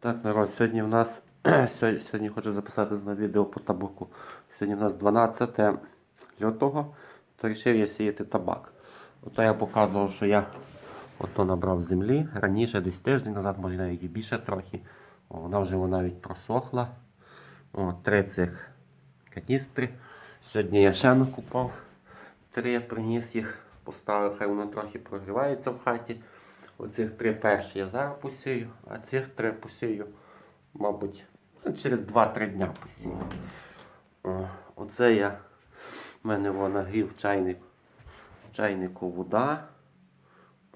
Так, народ, сьогодні в нас сьогодні, хочу записати на відео по табаку. Сьогодні в нас 12 лютого, то вирішив я сіяти табак. Ото я показував, що я ото набрав землі. Раніше, десь тиждень назад, може навіть і більше трохи. О, вона вже вона навіть просохла. О, три цих каністри. Сьогодні я ще накупав. Три приніс їх, поставив, хай воно трохи прогрівається в хаті. Оцих три перші я зараз посію, а цих три посію, мабуть, ну, через 2-3 дня посію. Оце я в мене во, нагрів чайник, чайнику вода.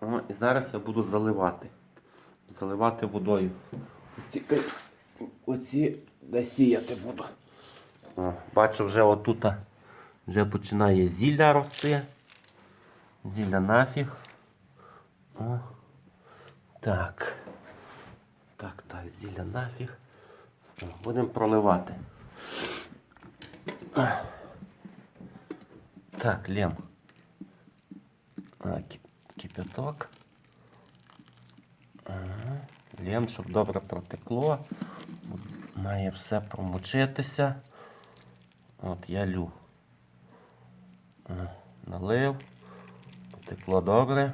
О, і зараз я буду заливати. Заливати водою. Оці, оці насіяти буду. О, бачу, вже отут вже починає зілля рости. Зілля нафіг. О. Так. Так, так, зілля нафіг. Будемо проливати. Так, лем. А, ки- кипяток. Ага. Лем, щоб добре протекло. Має все промочитися. От я лю. Налив. Потекло добре.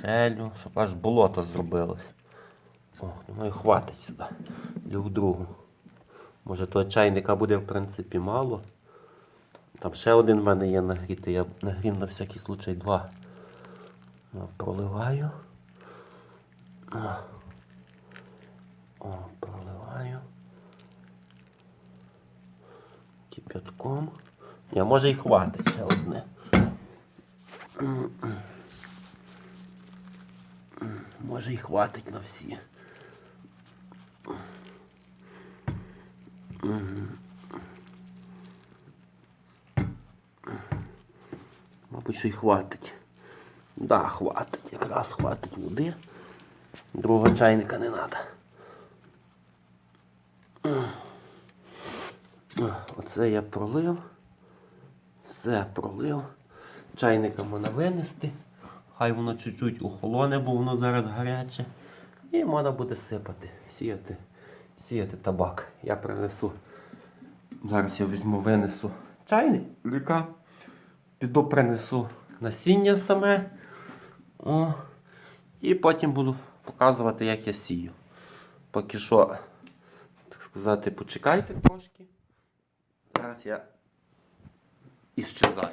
Шелю, щоб аж болото зробилось. О, думаю, хватить сюди. Лю в другу. Може того чайника буде в принципі мало. Там ще один в мене є нагрітий. Я нагрів на всякий случай два. О, проливаю. О, проливаю. Кипятком. Я може і хватить ще одне. Може і хватить на всі. Мабуть, що й хватить. Да, хватить, якраз хватить води. Другого чайника не треба. Оце я пролив. Все пролив. Чайника можна винести. Хай воно чуть-чуть охолоне, бо воно зараз гаряче. І можна буде сипати, сіяти, сіяти табак. Я принесу. Зараз я візьму, винесу чайника. Піду принесу насіння саме. О, і потім буду показувати, як я сію. Поки що, так сказати, почекайте трошки. Зараз я іщезаю.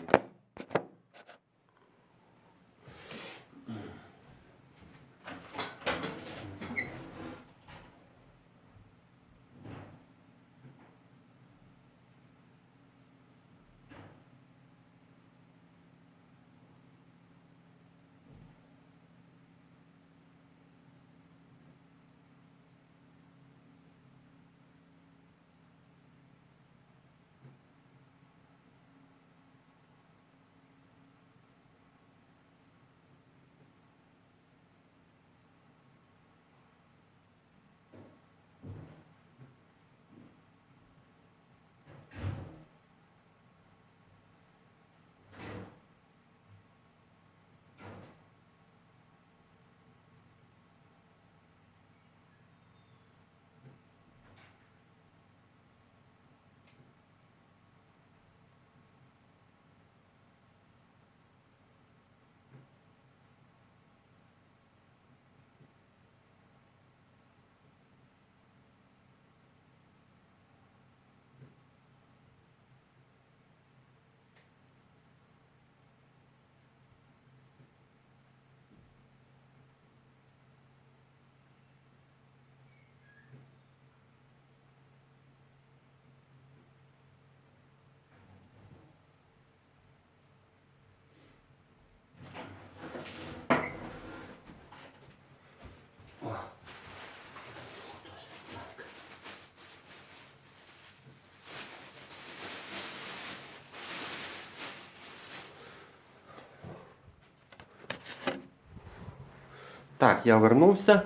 Так, я вернувся.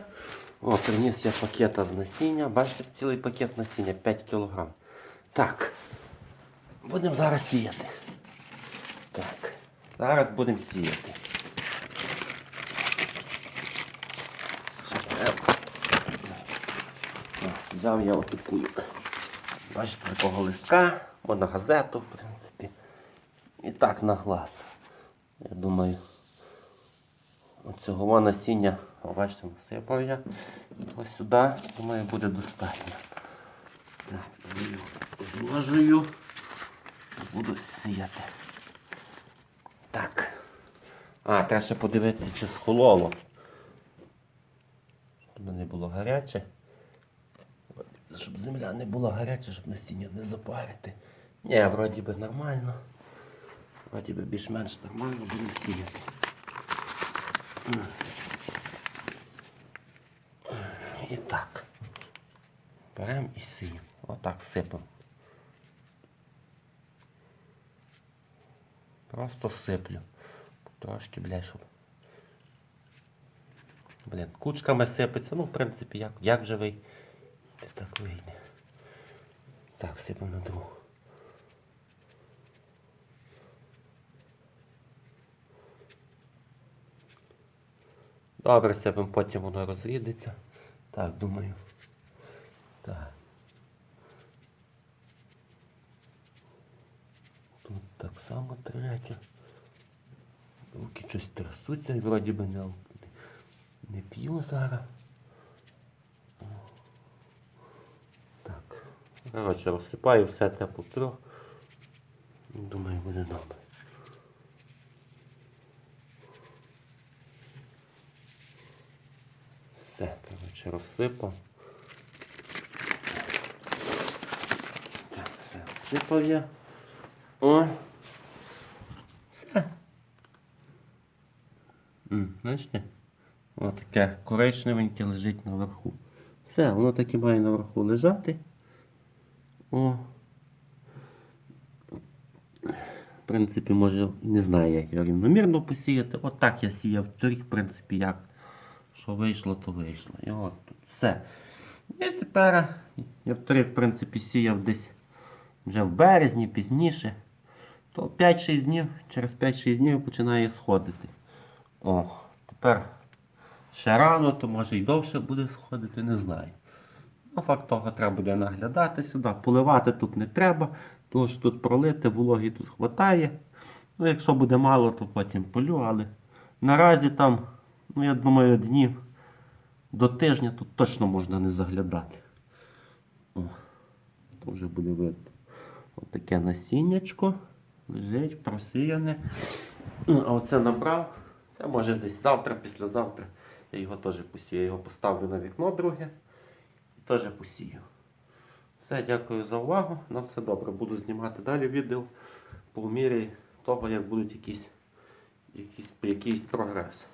О, приніс я пакета з насіння. Бачите, цілий пакет насіння 5 кг. Так. Будемо зараз сіяти. Так. Зараз будемо сіяти. Взяв я отаку, бачите, такого листка, або на газету, в принципі. І так на глаз. Я думаю, оцього насіння, бачите, насипав я. Ось сюди, думаю, буде достатньо. Так, зложую. Буду сіяти. Так. А, треба ще подивитися, чи схололо. Щоб воно не було гаряче. Щоб земля не була гаряча, щоб насіння не запарити. Ні, вроді би нормально. Вроді би більш-менш нормально буде сіяти. І так. Беремо і сіємо. Отак сипемо. Просто сиплю. Трошки, бля, щоб. Блін, кучками сипеться, ну, в принципі, як, як живий. Так вийде. Так, сипемо на другу. Добре, сипемо, потім воно розрідеться. Так, думаю. Так. Тут так само третє. Руки щось трясуться вроді би не, не п'ю зараз. Так. Коротше, розсипаю все це по трьох. Думаю, буде добре. Все, коротше, розсипав. Так, все, розсипав я. О. Все. М, Бачите? Ось таке коричневеньке лежить наверху. Все, воно так і має наверху лежати. О. В принципі, може, не знаю, як його рівномірно посіяти. От я сіяв торік, в принципі, як. Що вийшло, то вийшло. І от тут все. І тепер я в принципі, сіяв десь вже в березні, пізніше. То 5-6 днів, через 5-6 днів починає сходити. О, тепер ще рано, то може і довше буде сходити, не знаю. Ну, факт того, треба буде наглядати сюди. Поливати тут не треба, тому що тут пролити, вологі тут хватає. Ну, якщо буде мало, то потім полю, але наразі там, ну я думаю, днів до тижня тут точно можна не заглядати. О, то вже буде видно. Ось таке насіннячко лежить, просіяне. Ну, А оце набрав. Це може десь завтра, післязавтра. Я його теж посію. Я його поставлю на вікно друге і теж посію. Все, дякую за увагу. На все добре. Буду знімати далі відео по мірі того, як будуть якісь, якісь, якийсь прогрес.